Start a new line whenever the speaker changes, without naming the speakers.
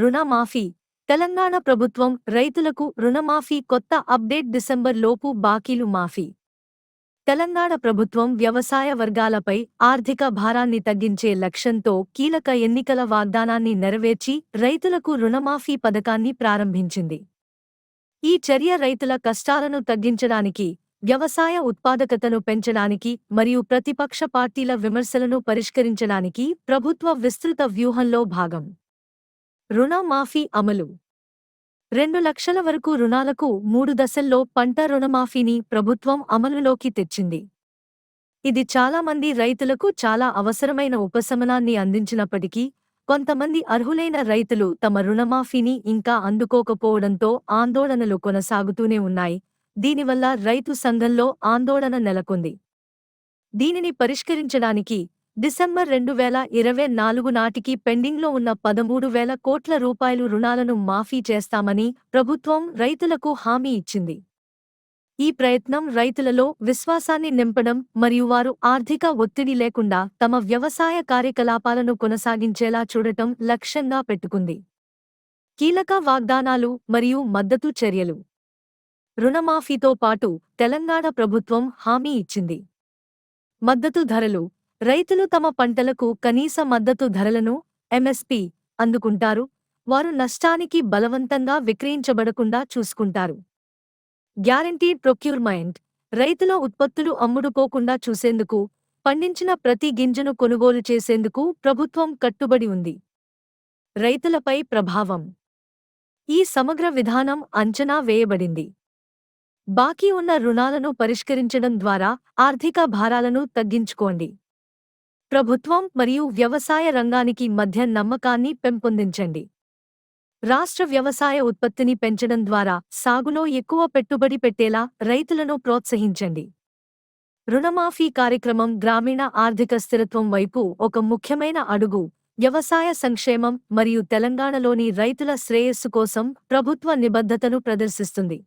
రుణమాఫీ. తెలంగాణ ప్రభుత్వం రైతులకు రుణమాఫీ కొత్త అప్డేట్ డిసెంబర్ లోపు బాకీలు మాఫీ. తెలంగాణ ప్రభుత్వం వ్యవసాయ వర్గాలపై ఆర్థిక భారాన్ని తగ్గించే లక్ష్యంతో కీలక ఎన్నికల వాగ్దానాన్ని నెరవేర్చి రైతులకు రుణమాఫీ పథకాన్ని ప్రారంభించింది. ఈ చర్య రైతుల కష్టాలను తగ్గించడానికి వ్యవసాయ ఉత్పాదకతను పెంచడానికి మరియు ప్రతిపక్ష పార్టీల విమర్శలను పరిష్కరించడానికి ప్రభుత్వ విస్తృత వ్యూహంలో భాగం. రుణమాఫీ అమలు. రెండు లక్షల వరకు రుణాలకు మూడు దశల్లో పంట రుణమాఫీని ప్రభుత్వం అమలులోకి తెచ్చింది. ఇది చాలామంది రైతులకు చాలా అవసరమైన ఉపశమనాన్ని అందించినప్పటికీ కొంతమంది అర్హులైన రైతులు తమ రుణమాఫీని ఇంకా అందుకోకపోవడంతో ఆందోళనలు కొనసాగుతూనే ఉన్నాయి. దీనివల్ల రైతు సంఘంలో ఆందోళన నెలకొంది. దీనిని పరిష్కరించడానికి డిసెంబర్ రెండు వేల ఇరవై నాలుగు నాటికి పెండింగ్లో ఉన్న పదమూడు వేల కోట్ల రూపాయలు రుణాలను మాఫీ చేస్తామని ప్రభుత్వం రైతులకు హామీ ఇచ్చింది. ఈ ప్రయత్నం రైతులలో విశ్వాసాన్ని నింపడం మరియు వారు ఆర్థిక ఒత్తిడి లేకుండా తమ వ్యవసాయ కార్యకలాపాలను కొనసాగించేలా చూడటం లక్ష్యంగా పెట్టుకుంది. కీలక వాగ్దానాలు మరియు మద్దతు చర్యలు. రుణమాఫీతో పాటు తెలంగాణ ప్రభుత్వం హామీ ఇచ్చింది. మద్దతు ధరలు రైతులు తమ పంటలకు కనీస మద్దతు ధరలను ఎంఎస్పి అందుకుంటారు. వారు నష్టానికి బలవంతంగా విక్రయించబడకుండా చూసుకుంటారు. గ్యారంటీడ్ ప్రొక్యూర్మెంట్ రైతుల ఉత్పత్తులు అమ్ముడుపోకుండా చూసేందుకు పండించిన ప్రతి గింజను కొనుగోలు చేసేందుకు ప్రభుత్వం కట్టుబడి ఉంది. రైతులపై ప్రభావం. ఈ సమగ్ర విధానం అంచనా వేయబడింది. బాకీ ఉన్న రుణాలను పరిష్కరించడం ద్వారా ఆర్థిక భారాలను తగ్గించుకోండి. ప్రభుత్వం మరియు వ్యవసాయ రంగానికి మధ్య నమ్మకాన్ని పెంపొందించండి. రాష్ట్ర వ్యవసాయ ఉత్పత్తిని పెంచడం ద్వారా సాగులో ఎక్కువ పెట్టుబడి పెట్టేలా రైతులను ప్రోత్సహించండి. రుణమాఫీ కార్యక్రమం గ్రామీణ ఆర్థిక స్థిరత్వం వైపు ఒక ముఖ్యమైన అడుగు. వ్యవసాయ సంక్షేమం మరియు తెలంగాణలోని రైతుల శ్రేయస్సు కోసం ప్రభుత్వ నిబద్ధతను ప్రదర్శిస్తుంది.